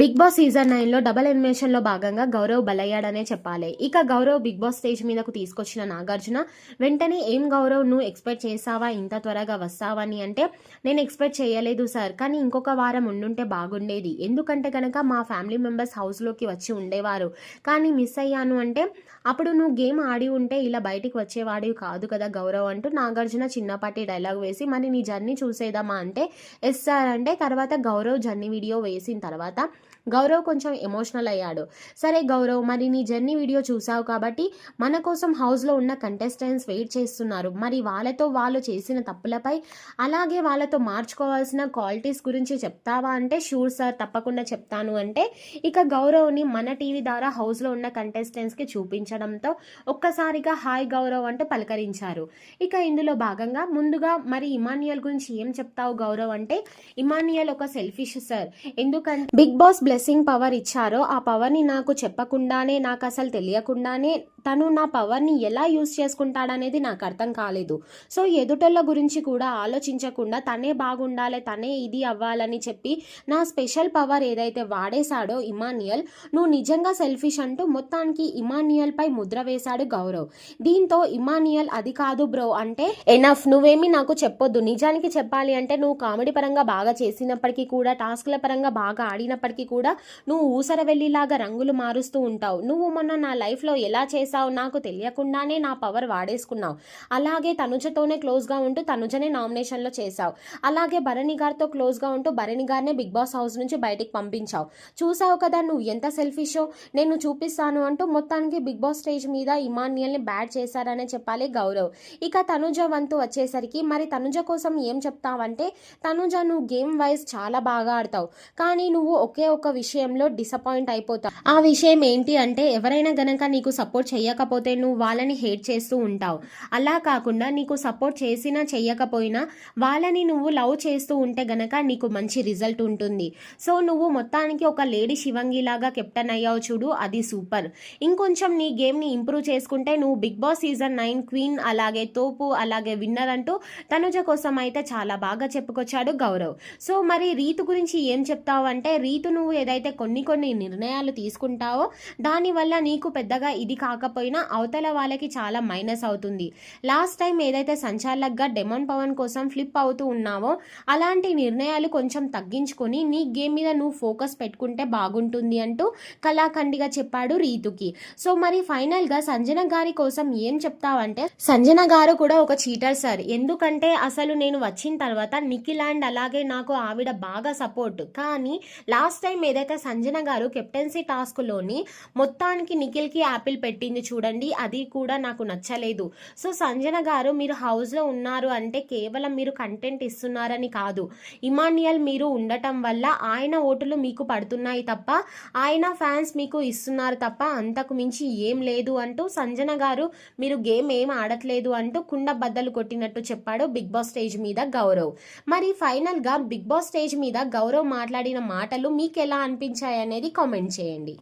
Big boss season నైన్లో double elimination భాగంగా గౌరవ్ బలయ్యాడనే చెప్పాలి. ఇక గౌరవ్ బిగ్ బాస్ స్టేజ్ మీదకు తీసుకొచ్చిన నాగార్జున వెంటనే ఏం గౌరవ్ నువ్వు ఎక్స్పెక్ట్ చేసావా ఇంత త్వరగా వస్తావని అంటే నేను ఎక్స్పెక్ట్ చేయలేదు సార్ కానీ ఇంకొక వారం ఉండుంటే బాగుండేది. ఎందుకంటే కనుక మా ఫ్యామిలీ మెంబర్స్ హౌస్లోకి వచ్చి ఉండేవారు. కానీ మిస్ అయ్యాను అంటే అప్పుడు నువ్వు గేమ్ ఆడి ఉంటే ఇలా బయటికి వచ్చేవాడివి కాదు కదా గౌరవ్ అంటూ నాగార్జున చిన్నపాటి డైలాగ్ వేసి మరి నీ జర్నీ చూసేదామా అంటే ఎస్ సార్. అంటే తర్వాత గౌరవ్ జర్నీ వీడియో వేసిన తర్వాత గౌరవ్ కొంచెం ఎమోషనల్ అయ్యాడు. సరే గౌరవ్ మరి నీ జర్నీ వీడియో చూసావు కాబట్టి మన కోసం హౌస్లో ఉన్న కంటెస్టెంట్స్ వెయిట్ చేస్తున్నారు. మరి వాళ్ళతో వాళ్ళు చేసిన తప్పులపై అలాగే వాళ్ళతో మార్చుకోవాల్సిన క్వాలిటీస్ గురించి చెప్తావా అంటే షూర్ సార్ తప్పకుండా చెప్తాను అంటే ఇక గౌరవ్ని మన టీవీ ద్వారా హౌస్లో ఉన్న కంటెస్టెంట్స్కి చూపించడంతో ఒక్కసారిగా హాయ్ గౌరవ్ అంటూ పలకరించారు. ఇక ఇందులో భాగంగా ముందుగా మరి ఇమానియల్ గురించి ఏం చెప్తావు గౌరవ్ అంటే ఇమానియల్ ఒక సెల్ఫిష్ సార్ ఎందుకంటే బిగ్ బాస్ డ్రెస్సింగ్ పవర్ ఇచ్చారో ఆ పవర్ని నాకు చెప్పకుండానే నాకు అసలు తెలియకుండానే తను నా పవర్ని ఎలా యూస్ చేసుకుంటాడనేది నాకు అర్థం కాలేదు. సో ఎదుటోళ్ళ గురించి కూడా ఆలోచించకుండా తనే బాగుండాలి తనే ఇది అవ్వాలని చెప్పి నా స్పెషల్ పవర్ ఏదైతే వాడేశాడో ఇమానియల్ నువ్వు నిజంగా సెల్ఫిష్ అంటూ మొత్తానికి ఇమానియల్ పై ముద్ర వేశాడు గౌరవ్. దీంతో ఇమానియల్ అది కాదు బ్రో అంటే ఎనఫ్ నువ్వేమి నాకు చెప్పొద్దు. నిజానికి చెప్పాలి అంటే నువ్వు కామెడీ పరంగా బాగా చేసినప్పటికీ కూడా టాస్క్ల పరంగా బాగా ఆడినప్పటికీ కూడా నువ్వు ఊసర వెళ్ళిలాగా రంగులు మారుస్తూ ఉంటావు. నువ్వు మొన్న నా లైఫ్లో ఎలా చేసావు నాకు తెలియకుండానే నా పవర్ వాడేసుకున్నావు. అలాగే తనుజతోనే క్లోజ్గా ఉంటూ తనుజనే నామినేషన్లో చేశావు. అలాగే భరణి గారితో క్లోజ్గా ఉంటూ భరణి గారినే బిగ్ బాస్ హౌస్ నుంచి బయటికి పంపించావు. చూసావు కదా నువ్వు ఎంత సెల్ఫిషో నేను చూపిస్తాను అంటూ మొత్తానికి బిగ్ బాస్ స్టేజ్ మీద ఇమాన్యుయల్ని బ్యాడ్ చేశారనే చెప్పాలి గౌరవ్. ఇక తనుజ వంతు వచ్చేసరికి మరి తనుజ కోసం ఏం చెప్తావంటే తనుజ నువ్వు గేమ్ వైజ్ చాలా బాగా ఆడతావు. కానీ నువ్వు ఒకే ఒక విషయంలో డిసప్పాయింట్ అయిపోతావు. ఆ విషయం ఏంటి అంటే ఎవరైనా గనక నీకు సపోర్ట్ చేయకపోతే నువ్వు వాళ్ళని హేట్ చేస్తూ ఉంటావు. అలా కాకుండా నీకు సపోర్ట్ చేసినా చెయ్యకపోయినా వాళ్ళని నువ్వు లవ్ చేస్తూ ఉంటే గనక నీకు మంచి రిజల్ట్ ఉంటుంది. సో నువ్వు మొత్తానికి ఒక లేడీ శివంగి లాగా కెప్టెన్ అయ్యావు చూడు అది సూపర్ ఇంకొంచెం నీ గేమ్ని ఇంప్రూవ్ చేసుకుంటే నువ్వు big boss season nine queen అలాగే తోపు అలాగే విన్నర్ అంటూ తనుజ కోసం అయితే చాలా బాగా చెప్పుకొచ్చాడు గౌరవ్. సో మరి రీతు గురించి ఏం చెప్తావు అంటే రీతు నువ్వు ఏదైతే కొన్ని కొన్ని నిర్ణయాలు తీసుకుంటావో దానివల్ల నీకు పెద్దగా ఇది కాకపోతే కాకపోయినా అవతల వాళ్ళకి చాలా మైనస్ అవుతుంది. లాస్ట్ టైం ఏదైతే సంచాలక్గా డెమోన్ పవన్ కోసం ఫ్లిప్ అవుతూ ఉన్నావో అలాంటి నిర్ణయాలు కొంచెం తగ్గించుకొని నీ గేమ్ మీద నువ్వు ఫోకస్ పెట్టుకుంటే బాగుంటుంది అంటూ కళాఖండిగా చెప్పాడు రీతుకి. సో మరి ఫైనల్గా సంజన గారి కోసం ఏం చెప్తావంటే సంజన గారు కూడా ఒక చీటర్ సార్. ఎందుకంటే అసలు నేను వచ్చిన తర్వాత నిఖిల్ అండ్ అలాగే నాకు ఆవిడ బాగా సపోర్ట్. కానీ లాస్ట్ టైం ఏదైతే సంజన గారు కెప్టెన్సీ టాస్క్లోని మొత్తానికి నిఖిల్కి యాపిల్ పెట్టింది చూడండి. అది కూడా నాకు నచ్చలేదు. సో సంజన గారు మీరు హౌస్లో ఉన్నారు అంటే కేవలం మీరు కంటెంట్ ఇస్తున్నారని కాదు. ఇమానియల్ మీరు ఉండటం వల్ల ఆయన ఓటులు మీకు పడుతున్నాయి తప్ప ఆయన ఫ్యాన్స్ మీకు ఇస్తున్నారు తప్ప అంతకు మించి ఏం లేదు అంటూ సంజన గారు మీరు గేమ్ ఏం ఆడట్లేదు అంటూ కుండ బద్దలు కొట్టినట్టు చెప్పాడు బిగ్ బాస్ స్టేజ్ మీద గౌరవ్. మరి ఫైనల్గా బిగ్ బాస్ స్టేజ్ మీద గౌరవ్ మాట్లాడిన మాటలు మీకు ఎలా అనిపించాయి అనేది కామెంట్ చేయండి.